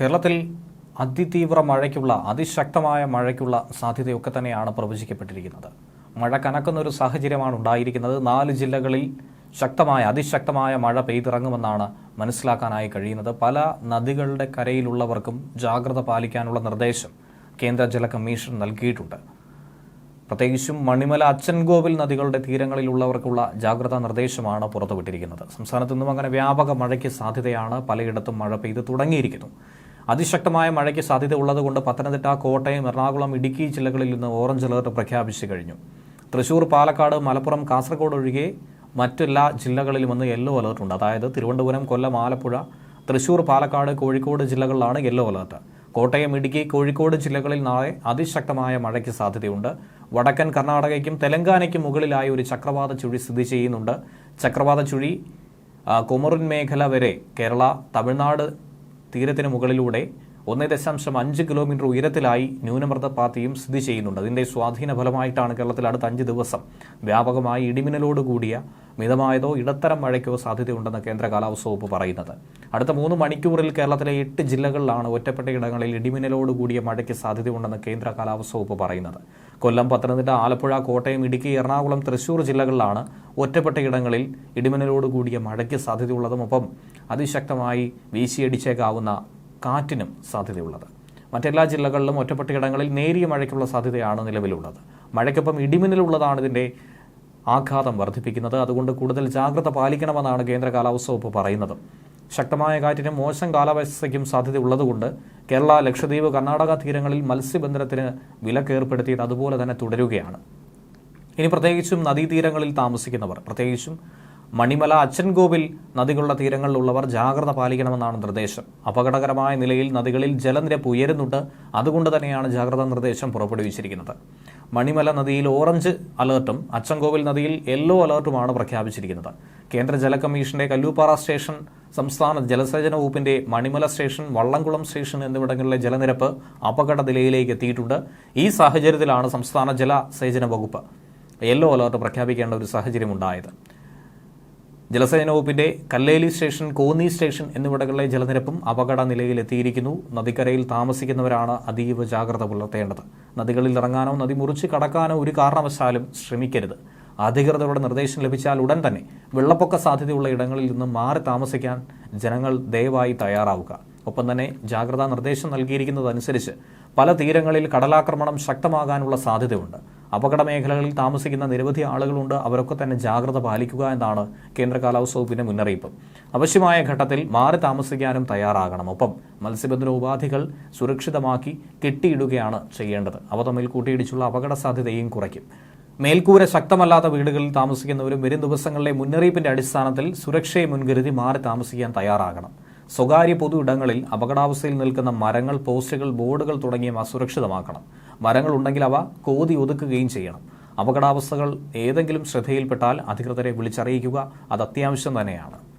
കേരളത്തിൽ അതിതീവ്ര മഴയ്ക്കുള്ള അതിശക്തമായ മഴയ്ക്കുള്ള സാധ്യതയൊക്കെ തന്നെയാണ് പ്രവചിക്കപ്പെട്ടിരിക്കുന്നത്. മഴ കനക്കുന്ന ഒരു സാഹചര്യമാണ് ഉണ്ടായിരിക്കുന്നത്. നാല് ജില്ലകളിൽ ശക്തമായ അതിശക്തമായ മഴ പെയ്തിറങ്ങുമെന്നാണ് മനസ്സിലാക്കാനായി കഴിയുന്നത്. പല നദികളുടെ കരയിലുള്ളവർക്കും ജാഗ്രത പാലിക്കാനുള്ള നിർദ്ദേശം കേന്ദ്ര ജല കമ്മീഷൻ നൽകിയിട്ടുണ്ട്. പ്രത്യേകിച്ചും മണിമല അച്ചൻകോവിൽ നദികളുടെ തീരങ്ങളിലുള്ളവർക്കുള്ള ജാഗ്രതാ നിർദ്ദേശമാണ് പുറത്തുവിട്ടിരിക്കുന്നത്. സംസ്ഥാനത്ത് നിന്നും അങ്ങനെ വ്യാപക മഴയ്ക്ക് സാധ്യതയാണ്. പലയിടത്തും മഴ പെയ്ത് തുടങ്ങിയിരിക്കുന്നു. അതിശക്തമായ മഴയ്ക്ക് സാധ്യത ഉള്ളതുകൊണ്ട് പത്തനംതിട്ട കോട്ടയം എറണാകുളം ഇടുക്കി ജില്ലകളിൽ നിന്ന് ഓറഞ്ച് അലർട്ട് പ്രഖ്യാപിച്ചു കഴിഞ്ഞു. തൃശൂർ പാലക്കാട് മലപ്പുറം കാസർഗോഡ് ഒഴികെ മറ്റെല്ലാ ജില്ലകളിലും ഇന്ന് യെല്ലോ അലർട്ടുണ്ട്. അതായത് തിരുവനന്തപുരം കൊല്ലം ആലപ്പുഴ തൃശൂർ പാലക്കാട് കോഴിക്കോട് ജില്ലകളിലാണ് യെല്ലോ അലർട്ട്. കോട്ടയം ഇടുക്കി കോഴിക്കോട് ജില്ലകളിൽ നാളെ അതിശക്തമായ മഴയ്ക്ക് സാധ്യതയുണ്ട്. വടക്കൻ കർണാടകയ്ക്കും തെലങ്കാനയ്ക്കും മുകളിലായി ഒരു ചക്രവാത ചുഴി സ്ഥിതി ചെയ്യുന്നുണ്ട്. ചക്രവാത ചുഴി കൊമറിൻ മേഖല വരെ കേരള തമിഴ്നാട് തീരത്തിന് മുകളിലൂടെ ഒന്ന് ദശാംശം അഞ്ച് കിലോമീറ്റർ ഉയരത്തിലായി ന്യൂനമർദ്ദപാത്തിയും സ്ഥിതി ചെയ്യുന്നുണ്ട്. അതിന്റെ സ്വാധീന ഫലമായിട്ടാണ് കേരളത്തിൽ അടുത്ത അഞ്ച് ദിവസം വ്യാപകമായി ഇടിമിന്നലോടുകൂടിയ മിതമായതോ ഇടത്തരം മഴയ്ക്കോ സാധ്യതയുണ്ടെന്ന് കേന്ദ്ര കാലാവസ്ഥ വകുപ്പ് പറയുന്നത്. അടുത്ത മൂന്ന് മണിക്കൂറിൽ കേരളത്തിലെ എട്ട് ജില്ലകളിലാണ് ഒറ്റപ്പെട്ട ഇടങ്ങളിൽ ഇടിമിന്നലോട് കൂടിയ മഴയ്ക്ക് സാധ്യതയുണ്ടെന്ന് കേന്ദ്ര കാലാവസ്ഥ വകുപ്പ് പറയുന്നത്. കൊല്ലം പത്തനംതിട്ട ആലപ്പുഴ കോട്ടയം ഇടുക്കി എറണാകുളം തൃശൂർ ജില്ലകളിലാണ് ഒറ്റപ്പെട്ട ഇടങ്ങളിൽ ഇടിമിന്നലോട് കൂടിയ മഴയ്ക്ക് സാധ്യതയുള്ളതും ഒപ്പം അതിശക്തമായി വീശിയടിച്ചേക്കാവുന്ന കാറ്റിനും സാധ്യതയുള്ളത്. മറ്റെല്ലാ ജില്ലകളിലും ഒറ്റപ്പെട്ട ഇടങ്ങളിൽ നേരിയ മഴയ്ക്കുള്ള സാധ്യതയാണ് നിലവിലുള്ളത്. മഴയ്ക്കൊപ്പം ഇടിമിന്നലുള്ളതാണ് ഇതിന്റെ ആഘാതം വർദ്ധിപ്പിക്കുന്നത്. അതുകൊണ്ട് കൂടുതൽ ജാഗ്രത പാലിക്കണമെന്നാണ് കേന്ദ്ര കാലാവസ്ഥ വകുപ്പ് പറയുന്നത്. ശക്തമായ കാറ്റിനും മോശം കാലാവസ്ഥയ്ക്കും സാധ്യതയുള്ളതുകൊണ്ട് കേരള ലക്ഷദ്വീപ് കർണാടക തീരങ്ങളിൽ മത്സ്യബന്ധനത്തിന് വിലക്ക് ഏർപ്പെടുത്തിയത് അതുപോലെ തന്നെ തുടരുകയാണ്. ഇനി പ്രത്യേകിച്ചും നദീതീരങ്ങളിൽ താമസിക്കുന്നവർ പ്രത്യേകിച്ചും മണിമല അച്ചൻകോവിൽ നദികളുടെ തീരങ്ങളിലുള്ളവർ ജാഗ്രത പാലിക്കണമെന്നാണ് നിർദ്ദേശം. അപകടകരമായ നിലയിൽ നദികളിൽ ജലനിരപ്പ് ഉയരുന്നുണ്ട്. അതുകൊണ്ട് തന്നെയാണ് ജാഗ്രതാ നിർദ്ദേശം പുറപ്പെടുവിച്ചിരിക്കുന്നത്. മണിമല നദിയിൽ ഓറഞ്ച് അലേർട്ടും അച്ചൻകോവിൽ നദിയിൽ യെല്ലോ അലേർട്ടുമാണ് പ്രഖ്യാപിച്ചിരിക്കുന്നത്. കേന്ദ്ര ജല കമ്മീഷന്റെ കല്ലൂപ്പാറ സ്റ്റേഷൻ സംസ്ഥാന ജലസേചന വകുപ്പിന്റെ മണിമല സ്റ്റേഷൻ വള്ളംകുളം സ്റ്റേഷൻ എന്നിവിടങ്ങളിലെ ജലനിരപ്പ് അപകട നിലയിലേക്ക് എത്തിയിട്ടുണ്ട്. ഈ സാഹചര്യത്തിലാണ് സംസ്ഥാന ജലസേചന വകുപ്പ് യെല്ലോ അലേർട്ട് പ്രഖ്യാപിക്കേണ്ട ഒരു സാഹചര്യം ജലസേന വകുപ്പിന്റെ കല്ലേലി സ്റ്റേഷൻ കോന്നി സ്റ്റേഷൻ എന്നിവിടങ്ങളിലെ ജലനിരപ്പും അപകട നിലയിലെത്തിയിരിക്കുന്നു. നദിക്കരയിൽ താമസിക്കുന്നവരാണ് അതീവ ജാഗ്രത പുലർത്തേണ്ടത്. നദികളിൽ ഇറങ്ങാനോ നദി മുറിച്ച് കടക്കാനോ ഒരു കാരണവശാലും ശ്രമിക്കരുത്. അധികൃതരുടെ നിർദ്ദേശം ലഭിച്ചാൽ ഉടൻ തന്നെ വെള്ളപ്പൊക്ക സാധ്യതയുള്ള ഇടങ്ങളിൽ നിന്ന് മാറി താമസിക്കാൻ ജനങ്ങൾ ദയവായി തയ്യാറാവുക. ഒപ്പം തന്നെ ജാഗ്രതാ നിർദ്ദേശം നൽകിയിരിക്കുന്നതനുസരിച്ച് പല തീരങ്ങളിൽ കടലാക്രമണം ശക്തമാകാനുള്ള സാധ്യതയുണ്ട്. അപകട മേഖലകളിൽ താമസിക്കുന്ന നിരവധി ആളുകളുണ്ട്. അവരൊക്കെ തന്നെ ജാഗ്രത പാലിക്കുക എന്നാണ് കേന്ദ്ര കാലാവസ്ഥ വകുപ്പിന്റെ മുന്നറിയിപ്പ്. ആവശ്യമായ ഘട്ടത്തിൽ മാറി താമസിക്കാനും തയ്യാറാകണം. ഒപ്പം മത്സ്യബന്ധന ഉപാധികൾ സുരക്ഷിതമാക്കി കെട്ടിയിടുകയാണ് ചെയ്യേണ്ടത്. അവ തമ്മിൽ കൂട്ടിയിടിച്ചുള്ള അപകട സാധ്യതയും കുറയ്ക്കും. മേൽക്കൂര ശക്തമല്ലാത്ത വീടുകളിൽ താമസിക്കുന്നവരും വരും ദിവസങ്ങളിലെ മുന്നറിയിപ്പിന്റെ അടിസ്ഥാനത്തിൽ സുരക്ഷയെ മുൻകരുതി മാറി താമസിക്കാൻ തയ്യാറാകണം. സ്വകാര്യ പൊതു ഇടങ്ങളിൽ അപകടാവസ്ഥയിൽ നിൽക്കുന്ന മരങ്ങൾ പോസ്റ്റുകൾ ബോർഡുകൾ തുടങ്ങിയവ അസുരക്ഷിതമാക്കണം മരങ്ങൾ ഉണ്ടെങ്കിൽ അവ കോതി ഒതുക്കുകയും ചെയ്യണം. അപകടാവസ്ഥകൾ ഏതെങ്കിലും ശ്രദ്ധയിൽപ്പെട്ടാൽ അധികൃതരെ വിളിച്ചറിയിക്കുക അത് അത്യാവശ്യം തന്നെയാണ്.